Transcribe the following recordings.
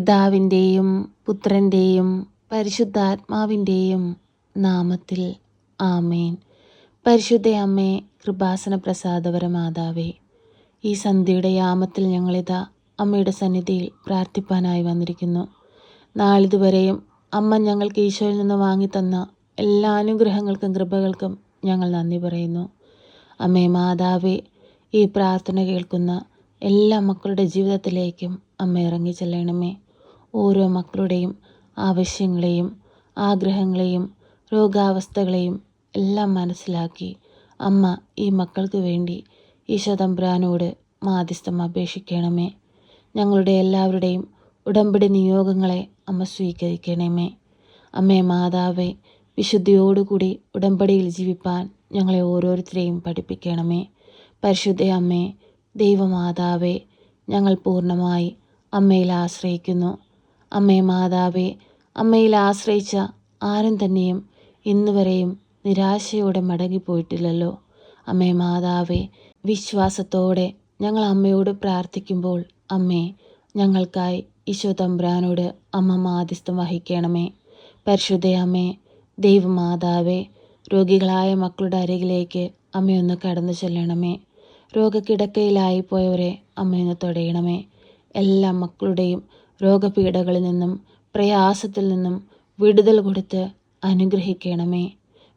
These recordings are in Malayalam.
പിതാവിന്റെയും പുത്രന്റെയും പരിശുദ്ധാത്മാവിന്റെയും നാമത്തിൽ ആമേൻ. പരിശുദ്ധ അമ്മേ കൃപാസന പ്രസാദവര മാതാവേ ഈ സന്ധ്യയുടെ യാമത്തിൽ ഞങ്ങളിതാ അമ്മയുടെ സന്നിധിയിൽ പ്രാർത്ഥിപ്പാനായി വന്നിരിക്കുന്നു. നാളിതുവരെയും അമ്മ ഞങ്ങൾക്ക് ഈശോയിൽ നിന്ന് വാങ്ങിത്തന്ന എല്ലാ അനുഗ്രഹങ്ങൾക്കും കൃപകൾക്കും ഞങ്ങൾ നന്ദി പറയുന്നു. അമ്മേ മാതാവേ ഈ പ്രാർത്ഥന കേൾക്കുന്ന എല്ലാ മക്കളുടെ ജീവിതത്തിലേക്കും അമ്മ ഇറങ്ങി ചെല്ലണമേ ഓരോ മക്കളുടെയും ആവശ്യങ്ങളെയും ആഗ്രഹങ്ങളെയും രോഗാവസ്ഥകളെയും എല്ലാം മനസ്സിലാക്കി അമ്മ ഈ മക്കൾക്ക് വേണ്ടി ഈശോതമ്പ്രാനോട് മാധ്യസ്ഥം അപേക്ഷിക്കണമേ. ഞങ്ങളുടെ എല്ലാവരുടെയും ഉടമ്പടി നിയോഗങ്ങളെ അമ്മ സ്വീകരിക്കണമേ. അമ്മേ മാതാവേ വിശുദ്ധിയോടുകൂടി ഉടമ്പടിയിൽ ജീവിപ്പാൻ ഞങ്ങളെ ഓരോരുത്തരെയും പഠിപ്പിക്കണമേ. പരിശുദ്ധ അമ്മേ ദൈവമാതാവേ ഞങ്ങൾ പൂർണമായി അമ്മയിൽ ആശ്രയിക്കുന്നു. അമ്മേ മാതാവേ അമ്മയിൽ ആശ്രയിച്ച ആരും തന്നെയും ഇന്നുവരെയും നിരാശയോടെ മടങ്ങിപ്പോയിട്ടില്ലല്ലോ. അമ്മേ മാതാവേ വിശ്വാസത്തോടെ ഞങ്ങൾ അമ്മയോട് പ്രാർത്ഥിക്കുമ്പോൾ അമ്മേ ഞങ്ങൾക്കായി ഈശോ തമ്പ്രാനോട് അമ്മ മാധ്യസ്ഥം വഹിക്കണമേ. പരിശുദ്ധയമ്മേ ദൈവമാതാവേ രോഗികളായ മക്കളുടെ അരികിലേക്ക് അമ്മയൊന്ന് കടന്നു ചെല്ലണമേ. രോഗക്കിടക്കയിലായി പോയവരെ അമ്മയൊന്ന് തൊടയണമേ. എല്ലാ മക്കളുടെയും രോഗപീഠകളിൽ നിന്നും പ്രയാസത്തിൽ നിന്നും വിടുതൽ കൊടുത്ത് അനുഗ്രഹിക്കണമേ.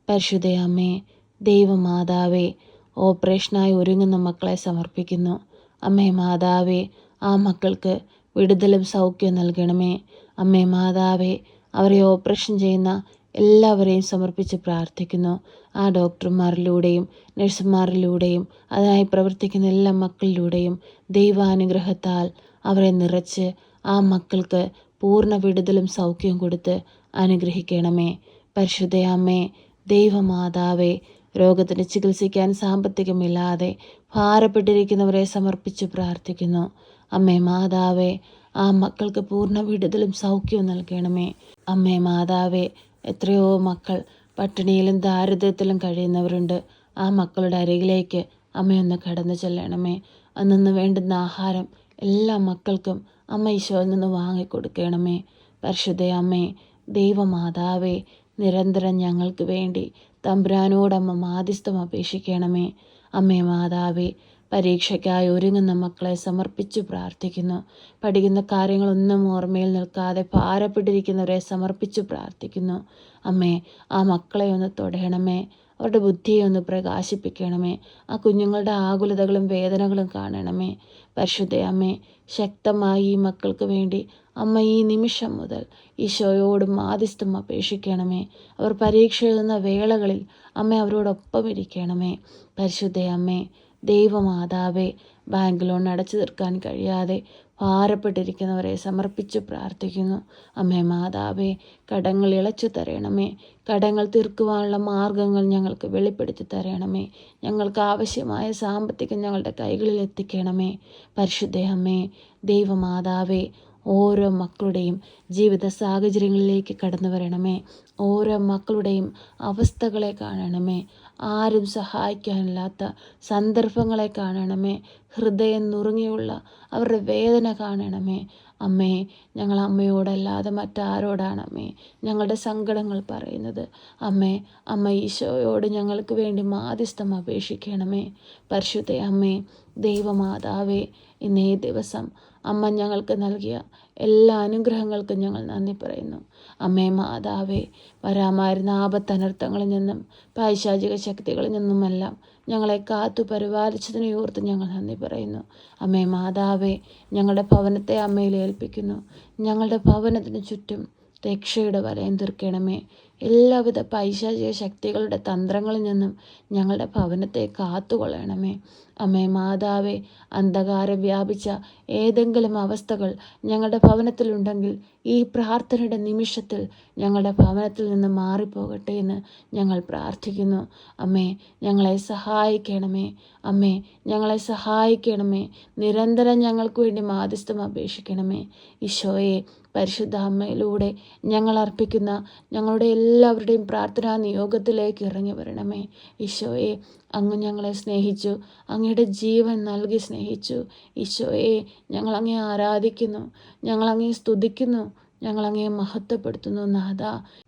പരിശുദ്ധ അമ്മേ ദൈവമാതാവേ ഓപ്പറേഷനായി ഒരുങ്ങുന്ന മക്കളെ സമർപ്പിക്കുന്നു. അമ്മേ മാതാവേ ആ മക്കൾക്ക് വിടുതലും സൗഖ്യം നൽകണമേ. അമ്മേ മാതാവേ അവരെ ഓപ്പറേഷൻ ചെയ്യുന്ന എല്ലാവരെയും സമർപ്പിച്ച് പ്രാർത്ഥിക്കുന്നു. ആ ഡോക്ടർമാരിലൂടെയും നഴ്സുമാരിലൂടെയും അതിനായി പ്രവർത്തിക്കുന്ന എല്ലാ മക്കളിലൂടെയും ദൈവാനുഗ്രഹത്താൽ അവരെ നിറച്ച് ആ മക്കൾക്ക് പൂർണ വിടുതലും സൗഖ്യവും കൊടുത്ത് അനുഗ്രഹിക്കണമേ. പരിശുദ്ധയമ്മേ ദൈവമാതാവേ രോഗത്തിന് ചികിത്സിക്കാൻ സാമ്പത്തികമില്ലാതെ ഭാരപ്പെട്ടിരിക്കുന്നവരെ സമർപ്പിച്ച് പ്രാർത്ഥിക്കുന്നു. അമ്മേ മാതാവേ ആ മക്കൾക്ക് പൂർണ വിടുതലും സൗഖ്യവും നൽകണമേ. അമ്മേ മാതാവേ എത്രയോ മക്കൾ പട്ടിണിയിലും ദാരിദ്ര്യത്തിലും കഴിയുന്നവരുണ്ട്. ആ മക്കളുടെ അരികിലേക്ക് അമ്മയൊന്ന് കടന്നു ചെല്ലണമേ. അന്നു വേണ്ടുന്ന ആഹാരം എല്ലാ മക്കൾക്കും അമ്മ ഈശോയിൽ നിന്ന് വാങ്ങിക്കൊടുക്കണമേ. പരിശുദ്ധ അമ്മേ ദൈവമാതാവേ നിരന്തരം ഞങ്ങൾക്ക് വേണ്ടി തമ്പുരാനോടമ്മ മാധ്യസ്ഥം അപേക്ഷിക്കണമേ. അമ്മേ മാതാവേ പരീക്ഷയ്ക്കായി ഒരുങ്ങുന്ന മക്കളെ സമർപ്പിച്ചു പ്രാർത്ഥിക്കുന്നു. പഠിക്കുന്ന കാര്യങ്ങളൊന്നും ഓർമ്മയിൽ നിൽക്കാതെ ഭാരപ്പെട്ടിരിക്കുന്നവരെ സമർപ്പിച്ചു പ്രാർത്ഥിക്കുന്നു. അമ്മേ ആ മക്കളെ ഒന്ന് തൊടയണമേ അവരുടെ ബുദ്ധിയെ ഒന്ന് പ്രകാശിപ്പിക്കണമേ. ആ കുഞ്ഞുങ്ങളുടെ ആകുലതകളും വേദനകളും കാണണമേ. പരിശുദ്ധ അമ്മേ ശക്തമായി ഈ മക്കൾക്ക് വേണ്ടി അമ്മ ഈ നിമിഷം മുതൽ ഈശോയോട് മാധ്യസ്ഥം അപേക്ഷിക്കണമേ. അവർ പരീക്ഷ എഴുതുന്ന വേളകളിൽ അമ്മ അവരോടൊപ്പം ഇരിക്കണമേ. പരിശുദ്ധ അമ്മേ ദൈവമാതാവേ ബാങ്ക് ലോൺ അടച്ചു തീർക്കാൻ കഴിയാതെ ഭാരപ്പെട്ടിരിക്കുന്നവരെ സമർപ്പിച്ച് പ്രാർത്ഥിക്കുന്നു. അമ്മേ മാതാവേ കടങ്ങൾ ഇളച്ചു തരണമേ. കടങ്ങൾ തീർക്കുവാനുള്ള മാർഗങ്ങൾ ഞങ്ങൾക്ക് വെളിപ്പെടുത്തി തരണമേ. ഞങ്ങൾക്ക് ആവശ്യമായ സാമ്പത്തികം ഞങ്ങളുടെ കൈകളിൽ എത്തിക്കണമേ. പരിശുദ്ധ അമ്മേ ദൈവമാതാവേ ഓരോ മക്കളുടെയും ജീവിത സാഹചര്യങ്ങളിലേക്ക് കടന്നു വരണമേ. ഓരോ മക്കളുടെയും അവസ്ഥകളെ കാണണമേ. ആരും സഹായിക്കാനില്ലാത്ത സന്ദർഭങ്ങളെ കാണണമേ. ഹൃദയം നുറുങ്ങിയുള്ള അവരുടെ വേദന കാണണമേ. അമ്മേ ഞങ്ങൾ അമ്മയോടല്ലാതെ മറ്റാരോടാണ് അമ്മേ ഞങ്ങളുടെ സങ്കടങ്ങൾ പറയുന്നത്. അമ്മേ അമ്മ ഈശോയോട് ഞങ്ങൾക്ക് വേണ്ടി മാധ്യസ്ഥം അപേക്ഷിക്കണമേ. പരിശുദ്ധ അമ്മേ ദൈവമാതാവേ ഇന്നേ ദിവസം അമ്മ ഞങ്ങൾക്ക് നൽകിയ എല്ലാ അനുഗ്രഹങ്ങൾക്കും ഞങ്ങൾ നന്ദി പറയുന്നു. അമ്മേ മാതാവേ വരാമായിരുന്ന ആപത്തനർത്ഥങ്ങളിൽ നിന്നും പൈശാചിക ശക്തികളിൽ നിന്നുമെല്ലാം ഞങ്ങളെ കാത്തു പരിപാലിച്ചതിനെ ഓർത്ത് ഞങ്ങൾ നന്ദി പറയുന്നു. അമ്മേ മാതാവേ ഞങ്ങളുടെ ഭവനത്തെ അമ്മയിൽ ഏൽപ്പിക്കുന്നു. ഞങ്ങളുടെ ഭവനത്തിന് ചുറ്റും രക്ഷയുടെ വലയം തീർക്കണമേ. എല്ലാവിധ പൈശാചിക ശക്തികളുടെ തന്ത്രങ്ങളിൽ നിന്നും ഞങ്ങളുടെ ഭവനത്തെ കാത്തുകൊള്ളണമേ. അമ്മേ മാതാവേ അന്ധകാരം വ്യാപിച്ച ഏതെങ്കിലും അവസ്ഥകൾ ഞങ്ങളുടെ ഭവനത്തിലുണ്ടെങ്കിൽ ഈ പ്രാർത്ഥനയുടെ നിമിഷത്തിൽ ഞങ്ങളുടെ ഭവനത്തിൽ നിന്ന് മാറിപ്പോകട്ടെ എന്ന് ഞങ്ങൾ പ്രാർത്ഥിക്കുന്നു. അമ്മേ ഞങ്ങളെ സഹായിക്കണമേ. അമ്മേ ഞങ്ങളെ സഹായിക്കണമേ. നിരന്തരം ഞങ്ങൾക്ക് വേണ്ടി മാധ്യസ്ഥം അപേക്ഷിക്കണമേ. ഈശോയെ പരിശുദ്ധ അമ്മയിലൂടെ ഞങ്ങൾ അർപ്പിക്കുന്ന ഞങ്ങളുടെ എല്ലാ എല്ലാവരുടെയും പ്രാർത്ഥനാ നിയോഗത്തിലേക്ക് ഇറങ്ങി വരണമേ. ഈശോയെ അങ്ങ് ഞങ്ങളെ സ്നേഹിച്ചു. അങ്ങയുടെ ജീവൻ നൽകി സ്നേഹിച്ചു. ഈശോയെ ഞങ്ങൾ ആരാധിക്കുന്നു. ഞങ്ങൾ സ്തുതിക്കുന്നു. ഞങ്ങൾ അങ്ങേ മഹത്വപ്പെടുത്തുന്നു നാഥ.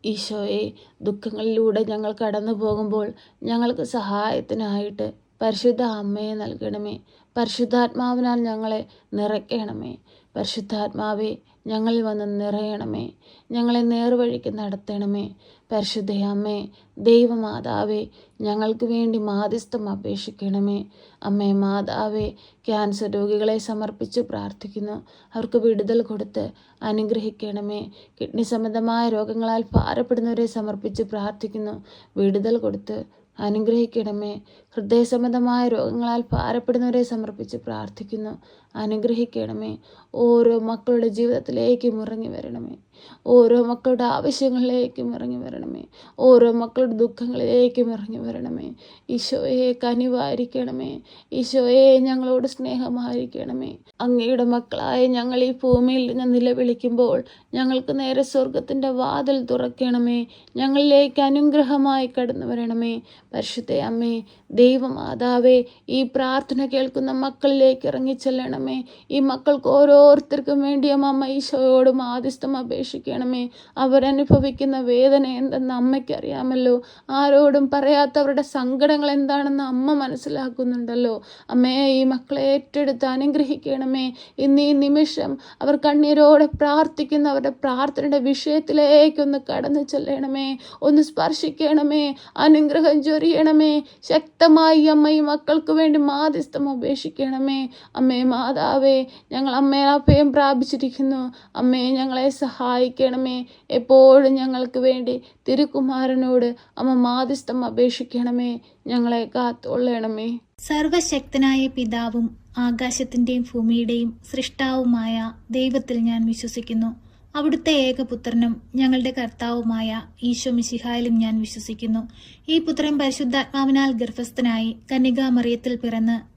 ഈശോയെ ദുഃഖങ്ങളിലൂടെ ഞങ്ങൾ കടന്നു പോകുമ്പോൾ ഞങ്ങൾക്ക് സഹായത്തിനായിട്ട് പരിശുദ്ധ അമ്മയെ നൽകണമേ. പരിശുദ്ധാത്മാവിനാൽ ഞങ്ങളെ നിറയ്ക്കണമേ. പരിശുദ്ധാത്മാവെ ഞങ്ങളിൽ വന്ന് നിറയണമേ. ഞങ്ങളെ നേർവഴിക്ക് നടത്തണമേ. പരിശുദ്ധയമ്മേ ദൈവമാതാവേ ഞങ്ങൾക്ക് വേണ്ടി മാധ്യസ്ഥം അപേക്ഷിക്കണമേ. അമ്മേ മാതാവേ ക്യാൻസർ രോഗികളെ സമർപ്പിച്ച് പ്രാർത്ഥിക്കുന്നു. അവർക്ക് വിടുതൽ കൊടുത്ത് അനുഗ്രഹിക്കണമേ. കിഡ്നി സംബന്ധമായ രോഗങ്ങളാൽ ഭാരപ്പെടുന്നവരെ സമർപ്പിച്ച് പ്രാർത്ഥിക്കുന്നു. വിടുതൽ കൊടുത്ത് അനുഗ്രഹിക്കണമേ. ഹൃദയ സംബന്ധമായ രോഗങ്ങളാൽ ഭാരപ്പെടുന്നവരെ സമർപ്പിച്ച് പ്രാർത്ഥിക്കുന്നു. അനുഗ്രഹിക്കണമേ. ഓരോ മക്കളുടെ ജീവിതത്തിലേക്ക് മുറങ്ങി വരണമേ. ഓരോ മക്കളുടെ ആവശ്യങ്ങളിലേക്കും ഇറങ്ങി വരണമേ. ഓരോ മക്കളുടെ ദുഃഖങ്ങളിലേക്കും ഇറങ്ങി വരണമേ. ഈശോയെ കനിവായിരിക്കണമേ ഈശോയെ ഞങ്ങളോട് സ്നേഹമായിരിക്കണമേ. അങ്ങയുടെ മക്കളായ ഞങ്ങൾ ഈ ഭൂമിയിൽ നിന്ന് നിലവിളിക്കുമ്പോൾ ഞങ്ങൾക്ക് നേരെ സ്വർഗത്തിന്റെ വാതിൽ തുറക്കണമേ. ഞങ്ങളിലേക്ക് അനുഗ്രഹമായി കടന്നു വരണമേ. പരിശുദ്ധ അമ്മേ ദൈവമാതാവേ ഈ പ്രാർത്ഥന കേൾക്കുന്ന മക്കളിലേക്ക് ഇറങ്ങിച്ചെല്ലണമേ. ഈ മക്കൾക്ക് ഓരോരുത്തർക്കും വേണ്ടി അമ്മ ഈശോയോടും ഈശോയോട് മാധ്യസ്ഥം അപേക്ഷിക്കണമേ അവരനുഭവിക്കുന്ന വേദന എന്തെന്ന് അമ്മയ്ക്ക് അറിയാമല്ലോ ആരോടും പറയാത്തവരുടെ സങ്കടങ്ങൾ എന്താണെന്ന് അമ്മ മനസ്സിലാക്കുന്നുണ്ടല്ലോ. അമ്മേ ഈ മക്കളെ ഏറ്റെടുത്ത് അനുഗ്രഹിക്കണമേ. ഇന്ന് ഈ നിമിഷം അവർ കണ്ണീരോടെ പ്രാർത്ഥിക്കുന്ന അവരുടെ പ്രാർത്ഥനയുടെ വിഷയത്തിലേക്കൊന്ന് കടന്നു ചെല്ലണമേ. ഒന്ന് സ്പർശിക്കണമേ. അനുഗ്രഹം ചൊരിയണമേ. ശക്തമായി അമ്മ ഈ മക്കൾക്ക് വേണ്ടി മാധ്യസ്ഥം അപേക്ഷിക്കണമേ. അമ്മേ മാതാവേ ഞങ്ങൾ അമ്മയെ അഭയം പ്രാപിച്ചിരിക്കുന്നു. അമ്മയെ ഞങ്ങളെ സഹായിക്കണമേ. എപ്പോഴും ഞങ്ങൾക്ക് വേണ്ടി തിരുക്കുമാരനോട് അമ്മ മാധ്യസ്ഥം അപേക്ഷിക്കണമേ. ഞങ്ങളെ കാത്തോളണമേ സർവശക്തനായ പിതാവും ആകാശത്തിന്റെയും ഭൂമിയുടെയും സൃഷ്ടാവുമായ ദൈവത്തിൽ ഞാൻ വിശ്വസിക്കുന്നു. അവിടുത്തെ ഏകപുത്രനും ഞങ്ങളുടെ കർത്താവുമായ ഈശോ മിശിഹായിലും ഞാൻ വിശ്വസിക്കുന്നു. ഈ പുത്രൻ പരിശുദ്ധാത്മാവിനാൽ ഗർഭസ്ഥനായി കന്യകാമറിയത്തിൽ പിറന്ന്